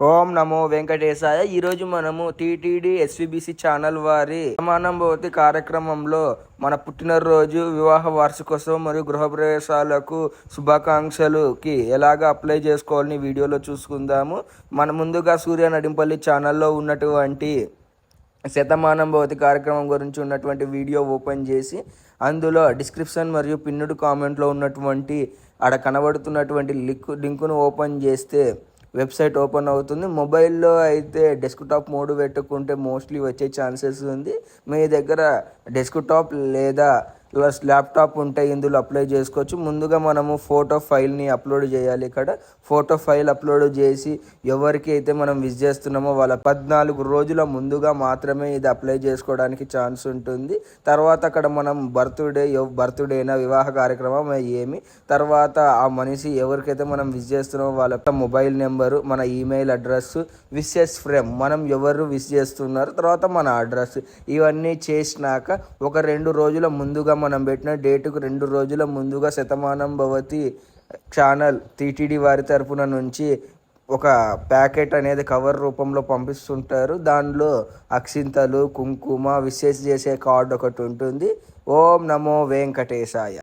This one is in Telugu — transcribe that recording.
ఓం నమో వెంకటేశాయ. ఈరోజు మనము టీటీడీ ఎస్విబిసి ఛానల్ వారి సమానం భవతి కార్యక్రమంలో మన పుట్టినరోజు వివాహ వార్షికోత్సవం మరియు గృహప్రవేశాలకు శుభాకాంక్షలుకి ఎలాగ అప్లై చేసుకోవాలని వీడియోలో చూసుకుందాము. మన ముందుగా సూర్య నడింపల్లి ఛానల్లో ఉన్నటువంటి శతమానం భవతి కార్యక్రమం గురించి ఉన్నటువంటి వీడియో ఓపెన్ చేసి అందులో డిస్క్రిప్షన్ మరియు పిన్నుడు కామెంట్లో ఉన్నటువంటి ఆడ కనబడుతున్నటువంటి లింక్ లింకును ఓపెన్ చేస్తే వెబ్సైట్ ఓపెన్ అవుతుంది. మొబైల్లో అయితే డెస్క్టాప్ మోడ్ పెట్టుకుంటే మోస్ట్లీ వచ్చే ఛాన్సెస్ ఉంది. మీ దగ్గర డెస్క్టాప్ లేదా ప్లస్ ల్యాప్టాప్ ఉంటే ఇందులో అప్లై చేసుకోవచ్చు. ముందుగా మనము ఫోటో ఫైల్ని అప్లోడ్ చేయాలి. ఇక్కడ ఫోటో ఫైల్ అప్లోడ్ చేసి ఎవరికి అయితే మనం విజ్ చేస్తున్నామో వాళ్ళ పద్నాలుగు రోజుల ముందుగా మాత్రమే ఇది అప్లై చేసుకోవడానికి ఛాన్స్ ఉంటుంది. తర్వాత అక్కడ మనం బర్త్డే బర్త్డేనా వివాహ కార్యక్రమం ఏమి? తర్వాత ఆ మనిషి ఎవరికైతే మనం విజ్ చేస్తున్నామో వాళ్ళ మొబైల్ నెంబరు మన ఈమెయిల్ అడ్రస్ విషెస్ ఫ్రేమ్ మనం ఎవరు విష్ చేస్తున్నారు? తర్వాత మన అడ్రస్ ఇవన్నీ చేసినాక ఒక రెండు రోజుల ముందుగా మనం పెట్టిన డేటుకు రెండు రోజుల ముందుగా శతమానం భవతి ఛానల్ టీటీడీ వారి తరపున నుంచి ఒక ప్యాకెట్ అనేది కవర్ రూపంలో పంపిస్తుంటారు. దానిలో అక్షింతలు కుంకుమ విశేష చేసే కార్డు ఒకటి ఉంటుంది. ఓం నమో వెంకటేశాయ.